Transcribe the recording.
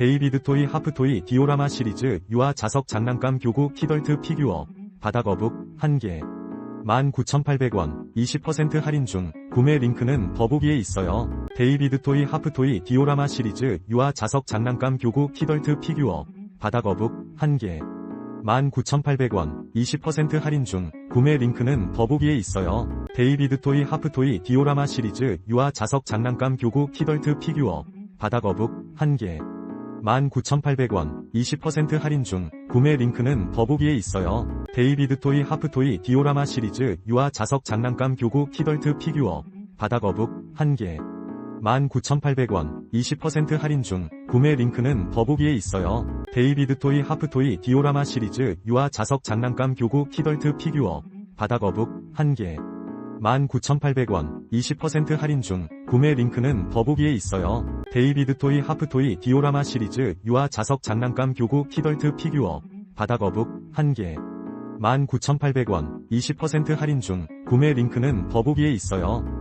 데이비드 토이 하프 토이 디오라마 시리즈 유아 자석 장난감 교구 키덜트 피규어 바닥어북 1개 19,800원 20% 할인 중 구매 링크는 더보기에 있어요. 데이비드 토이 하프 토이 디오라마 시리즈 유아 자석 장난감 교구 키덜트 피규어 바닥어북 1개 19,800원 20% 할인 중 구매 링크는 더보기에 있어요. 데이비드 토이 하프 토이 디오라마 시리즈 유아 자석 장난감 교구 키덜트 피규어 바닥어북 1개 19,800원 20% 할인 중 구매 링크는 더보기에 있어요. 데이비드 토이 하프토이 디오라마 시리즈 유아 자석 장난감 교구 키덜트 피규어 바닥어북 1개 19,800원 20% 할인 중 구매 링크는 더보기에 있어요. 데이비드 토이 하프토이 디오라마 시리즈 유아 자석 장난감 교구 키덜트 피규어 바닥어북 1개 19,800원 20% 할인 중 구매 링크는 더보기에 있어요. 데이비드 토이 하프 토이 디오라마 시리즈 유아 자석 장난감 교구 키덜트 피규어 바닥어북 1개 19,800원 20% 할인 중 구매 링크는 더보기에 있어요.